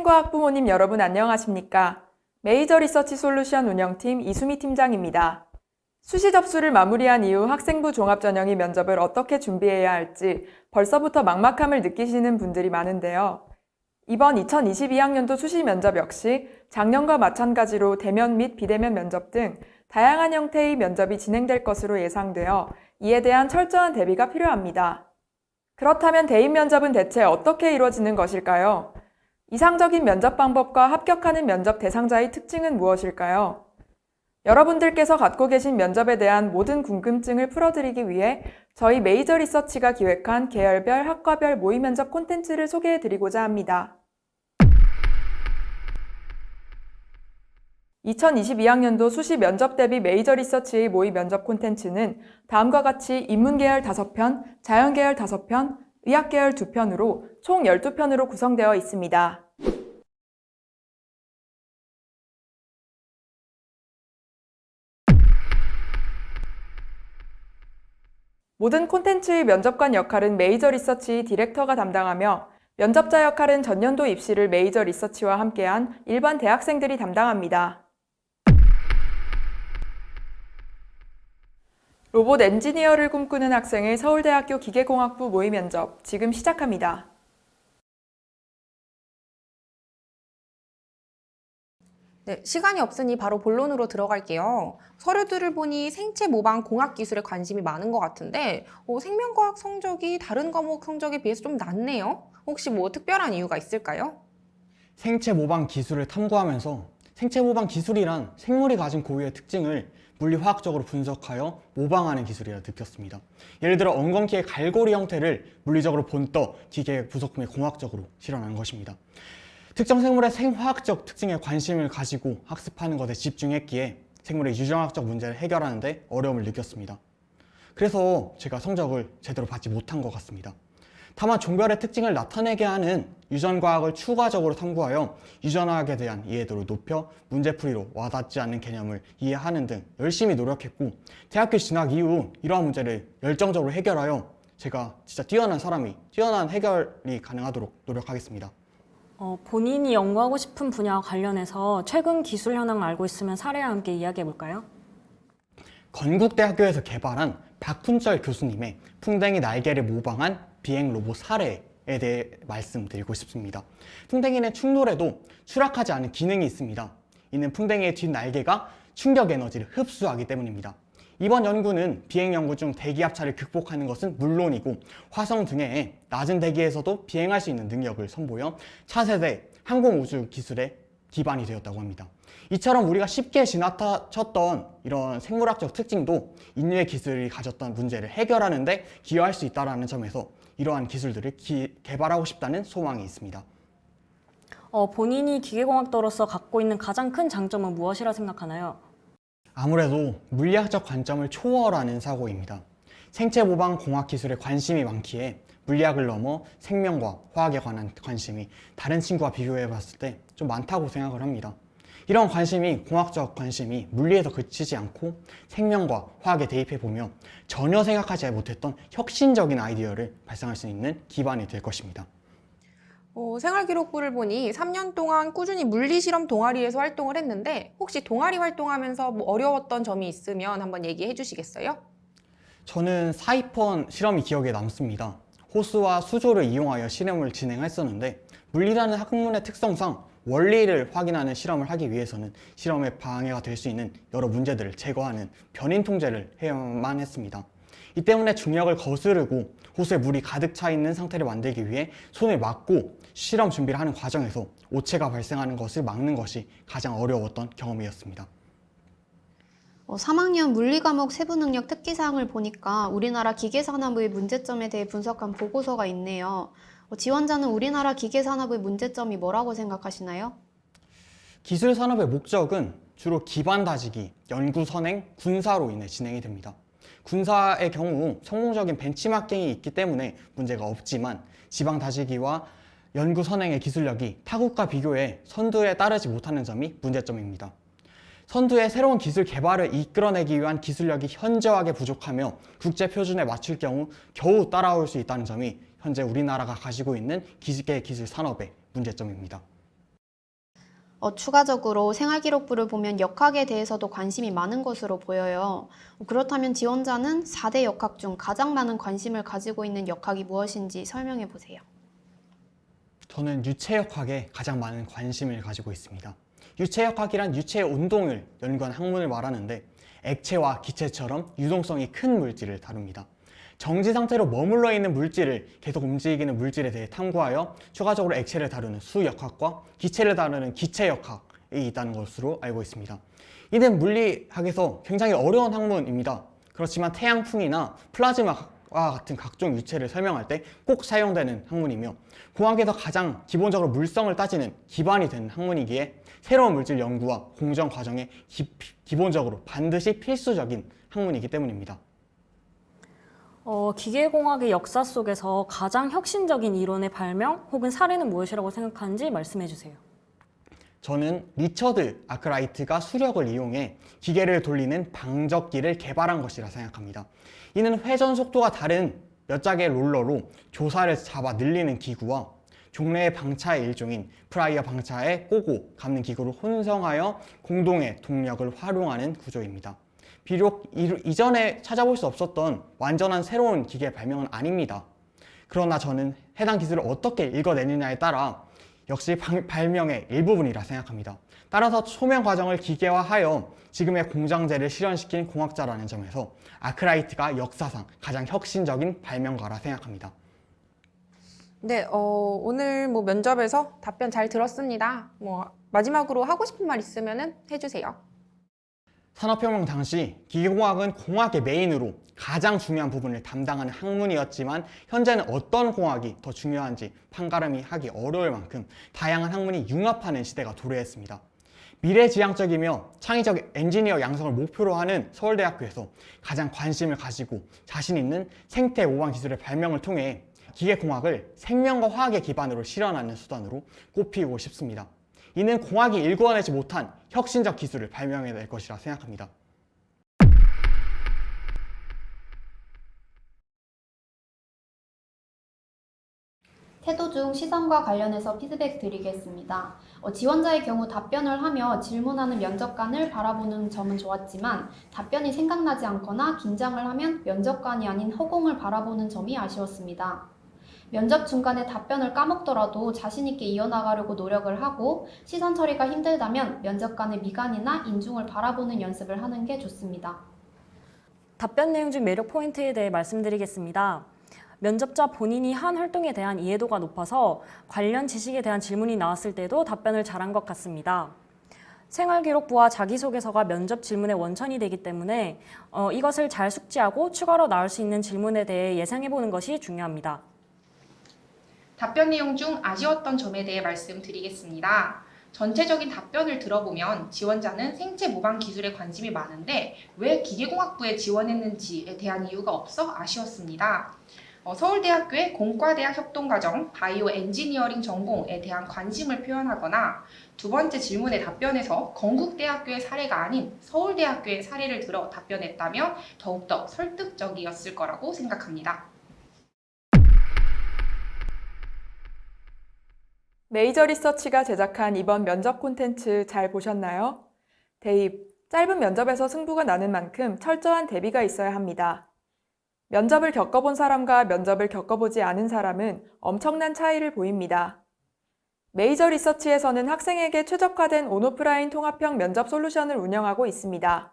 학생과 학부모님 여러분 안녕하십니까? 메이저 리서치 솔루션 운영팀 이수미 팀장입니다. 수시 접수를 마무리한 이후 학생부 종합전형이 면접을 어떻게 준비해야 할지 벌써부터 막막함을 느끼시는 분들이 많은데요. 이번 2022학년도 수시 면접 역시 작년과 마찬가지로 대면 및 비대면 면접 등 다양한 형태의 면접이 진행될 것으로 예상되어 이에 대한 철저한 대비가 필요합니다. 그렇다면 대인 면접은 대체 어떻게 이루어지는 것일까요? 이상적인 면접 방법과 합격하는 면접 대상자의 특징은 무엇일까요? 여러분들께서 갖고 계신 면접에 대한 모든 궁금증을 풀어드리기 위해 저희 메이저 리서치가 기획한 계열별 학과별 모의 면접 콘텐츠를 소개해 드리고자 합니다. 2022학년도 수시 면접 대비 메이저 리서치의 모의 면접 콘텐츠는 다음과 같이 인문계열 5편, 자연계열 5편, 의학계열 2편으로 총 12편으로 구성되어 있습니다. 모든 콘텐츠의 면접관 역할은 메이저 리서치 디렉터가 담당하며 면접자 역할은 전년도 입시를 메이저 리서치와 함께한 일반 대학생들이 담당합니다. 로봇 엔지니어를 꿈꾸는 학생의 서울대학교 기계공학부 모의 면접 지금 시작합니다. 네, 시간이 없으니 바로 본론으로 들어갈게요. 서류들을 보니 생체 모방 공학 기술에 관심이 많은 것 같은데 어, 생명과학 성적이 다른 과목 성적에 비해서 좀 낮네요. 혹시 뭐 특별한 이유가 있을까요? 생체 모방 기술을 탐구하면서 생체 모방 기술이란 생물이 가진 고유의 특징을 물리화학적으로 분석하여 모방하는 기술이라 느꼈습니다. 예를 들어 엉겅퀴의 갈고리 형태를 물리적으로 본떠 기계 부속품에 공학적으로 실현하는 것입니다. 특정 생물의 생화학적 특징에 관심을 가지고 학습하는 것에 집중했기에 생물의 유전학적 문제를 해결하는데 어려움을 느꼈습니다. 그래서 제가 성적을 제대로 받지 못한 것 같습니다. 다만 종별의 특징을 나타내게 하는 유전과학을 추가적으로 탐구하여 유전학에 대한 이해도를 높여 문제풀이로 와닿지 않는 개념을 이해하는 등 열심히 노력했고 대학교 진학 이후 이러한 문제를 열정적으로 해결하여 제가 진짜 뛰어난 사람이 뛰어난 해결이 가능하도록 노력하겠습니다. 어, 본인이 연구하고 싶은 분야와 관련해서 최근 기술 현황을 알고 있으면 사례와 함께 이야기해 볼까요? 건국대학교에서 개발한 박훈철 교수님의 풍뎅이 날개를 모방한 비행 로봇 사례에 대해 말씀드리고 싶습니다. 풍뎅이는 충돌해도 추락하지 않은 기능이 있습니다. 이는 풍뎅이의 뒷 날개가 충격 에너지를 흡수하기 때문입니다. 이번 연구는 비행 연구 중 대기 압차를 극복하는 것은 물론이고 화성 등의 낮은 대기에서도 비행할 수 있는 능력을 선보여 차세대 항공우주 기술의 기반이 되었다고 합니다. 이처럼 우리가 쉽게 지나쳤던 이런 생물학적 특징도 인류의 기술이 가졌던 문제를 해결하는데 기여할 수 있다는 점에서 이러한 기술들을 기- 개발하고 싶다는 소망이 있습니다. 어, 본인이 기계공학도로서 갖고 있는 가장 큰 장점은 무엇이라 생각하나요? 아무래도 물리학적 관점을 초월하는 사고입니다. 생체 모방 공학 기술에 관심이 많기에 물리학을 넘어 생명과 화학에 관한 관심이 다른 친구와 비교해 봤을 때 좀 많다고 생각을 합니다. 이런 관심이 공학적 관심이 물리에서 그치지 않고 생명과 화학에 대입해 보면 전혀 생각하지 못했던 혁신적인 아이디어를 발상할 수 있는 기반이 될 것입니다. 어, 생활기록부를 보니 3년 동안 꾸준히 물리실험 동아리에서 활동을 했는데 혹시 동아리 활동하면서 뭐 어려웠던 점이 있으면 한번 얘기해 주시겠어요? 저는 사이펀 실험이 기억에 남습니다. 호수와 수조를 이용하여 실험을 진행했었는데 물리라는 학문의 특성상 원리를 확인하는 실험을 하기 위해서는 실험에 방해가 될 수 있는 여러 문제들을 제거하는 변인 통제를 해야만 했습니다. 이 때문에 중력을 거스르고 호수에 물이 가득 차 있는 상태를 만들기 위해 손을 막고 실험 준비를 하는 과정에서 오체가 발생하는 것을 막는 것이 가장 어려웠던 경험이었습니다. 어, 3학년 물리 과목 세부 능력 특기 사항을 보니까 우리나라 기계 산업의 문제점에 대해 분석한 보고서가 있네요. 어, 지원자는 우리나라 기계 산업의 문제점이 뭐라고 생각하시나요? 기술 산업의 목적은 주로 기반 다지기, 연구 선행, 군사로 인해 진행이 됩니다. 군사의 경우 성공적인 벤치마킹이 있기 때문에 문제가 없지만 지방 다지기와 연구 선행의 기술력이 타국과 비교해 선두에 따르지 못하는 점이 문제점입니다. 선두의 새로운 기술 개발을 이끌어내기 위한 기술력이 현저하게 부족하며 국제 표준에 맞출 경우 겨우 따라올 수 있다는 점이 현재 우리나라가 가지고 있는 기계 기술 산업의 문제점입니다. 어, 추가적으로 생활기록부를 보면 역학에 대해서도 관심이 많은 것으로 보여요. 그렇다면 지원자는 4대 역학 중 가장 많은 관심을 가지고 있는 역학이 무엇인지 설명해 보세요. 저는 유체역학에 가장 많은 관심을 가지고 있습니다. 유체역학이란 유체의 운동을 연구한 학문을 말하는데 액체와 기체처럼 유동성이 큰 물질을 다룹니다. 정지 상태로 머물러 있는 물질을 계속 움직이는 물질에 대해 탐구하여 추가적으로 액체를 다루는 수역학과 기체를 다루는 기체역학이 있다는 것으로 알고 있습니다. 이는 물리학에서 굉장히 어려운 학문입니다. 그렇지만 태양풍이나 플라즈마 와 같은 각종 유체를 설명할 때 꼭 사용되는 학문이며 공학에서 가장 기본적으로 물성을 따지는 기반이 되는 학문이기에 새로운 물질 연구와 공정 과정에 기, 기본적으로 반드시 필수적인 학문이기 때문입니다. 어, 기계공학의 역사 속에서 가장 혁신적인 이론의 발명 혹은 사례는 무엇이라고 생각하는지 말씀해 주세요. 저는 리처드 아크라이트가 수력을 이용해 기계를 돌리는 방적기를 개발한 것이라 생각합니다. 이는 회전 속도가 다른 몇 짝의 롤러로 조사를 잡아 늘리는 기구와 종래의 방차의 일종인 프라이어 방차에 꼬고 감는 기구를 혼성하여 공동의 동력을 활용하는 구조입니다. 비록 이- 이전에 찾아볼 수 없었던 완전한 새로운 기계 발명은 아닙니다. 그러나 저는 해당 기술을 어떻게 읽어내느냐에 따라 역시 방- 발명의 일부분이라 생각합니다. 따라서 소명 과정을 기계화하여 지금의 공장제를 실현시킨 공학자라는 점에서 아크라이트가 역사상 가장 혁신적인 발명가라 생각합니다. 네, 어, 오늘 뭐 면접에서 답변 잘 들었습니다. 뭐 마지막으로 하고 싶은 말 있으면은 해주세요. 산업혁명 당시 기계공학은 공학의 메인으로 가장 중요한 부분을 담당하는 학문이었지만 현재는 어떤 공학이 더 중요한지 판가름이 하기 어려울 만큼 다양한 학문이 융합하는 시대가 도래했습니다. 미래지향적이며 창의적 엔지니어 양성을 목표로 하는 서울대학교에서 가장 관심을 가지고 자신 있는 생태 오방 기술의 발명을 통해 기계공학을 생명과 화학의 기반으로 실현하는 수단으로 꼽히고 싶습니다. 이는 공학이 일궈내지 못한 혁신적 기술을 발명해낼 것이라 생각합니다. 태도 중 시선과 관련해서 피드백 드리겠습니다. 어, 지원자의 경우 답변을 하며 질문하는 면접관을 바라보는 점은 좋았지만 답변이 생각나지 않거나 긴장을 하면 면접관이 아닌 허공을 바라보는 점이 아쉬웠습니다. 면접 중간에 답변을 까먹더라도 자신있게 이어나가려고 노력을 하고 시선 처리가 힘들다면 면접관의 미간이나 인중을 바라보는 연습을 하는 게 좋습니다. 답변 내용 중 매력 포인트에 대해 말씀드리겠습니다. 면접자 본인이 한 활동에 대한 이해도가 높아서 관련 지식에 대한 질문이 나왔을 때도 답변을 잘한 것 같습니다. 생활기록부와 자기소개서가 면접 질문의 원천이 되기 때문에 어, 이것을 잘 숙지하고 추가로 나올 수 있는 질문에 대해 예상해보는 것이 중요합니다. 답변 내용 중 아쉬웠던 점에 대해 말씀드리겠습니다. 전체적인 답변을 들어보면 지원자는 생체 모방 기술에 관심이 많은데 왜 기계공학부에 지원했는지에 대한 이유가 없어 아쉬웠습니다. 어, 서울대학교의 공과대학 협동과정 바이오 엔지니어링 전공에 대한 관심을 표현하거나 두 번째 질문의 답변에서 건국대학교의 사례가 아닌 서울대학교의 사례를 들어 답변했다면 더욱더 설득적이었을 거라고 생각합니다. 메이저 리서치가 제작한 이번 면접 콘텐츠 잘 보셨나요? 대입, 짧은 면접에서 승부가 나는 만큼 철저한 대비가 있어야 합니다. 면접을 겪어본 사람과 면접을 겪어보지 않은 사람은 엄청난 차이를 보입니다. 메이저 리서치에서는 학생에게 최적화된 온오프라인 통합형 면접 솔루션을 운영하고 있습니다.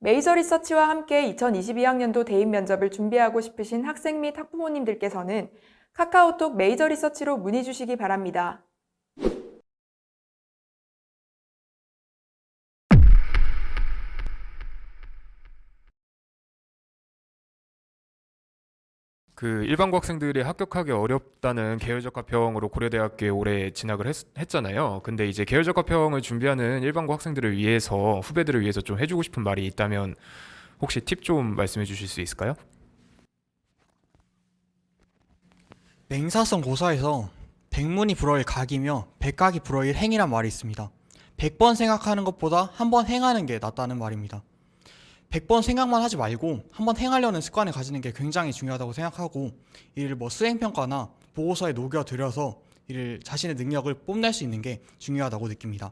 메이저 리서치와 함께 2022학년도 대입 면접을 준비하고 싶으신 학생 및 학부모님들께서는 카카오톡 메이저 리서치로 문의 주시기 바랍니다. 그 일반고 학생들이 합격하기 어렵다는 계열적 화평으로 고려대학교에 올해 진학을 했, 잖아요 근데 이제 계열적 화평을 준비하는 일반고 학생들을 위해서 후배들을 위해서 좀 해주고 싶은 말이 있다면 혹시 팁 좀 말씀해 주실 수 있을까요? 맹사성 고사에서 백문이 불어일 각이며 백각이 불어일 행이란 말이 있습니다. 100번 생각하는 것보다 한 번 행하는 게 낫다는 말입니다. 100번 생각만 하지 말고 한 번 행하려는 습관을 가지는 게 굉장히 중요하다고 생각하고 이를 뭐 수행평가나 보고서에 녹여들여서 이를 자신의 능력을 뽐낼 수 있는 게 중요하다고 느낍니다.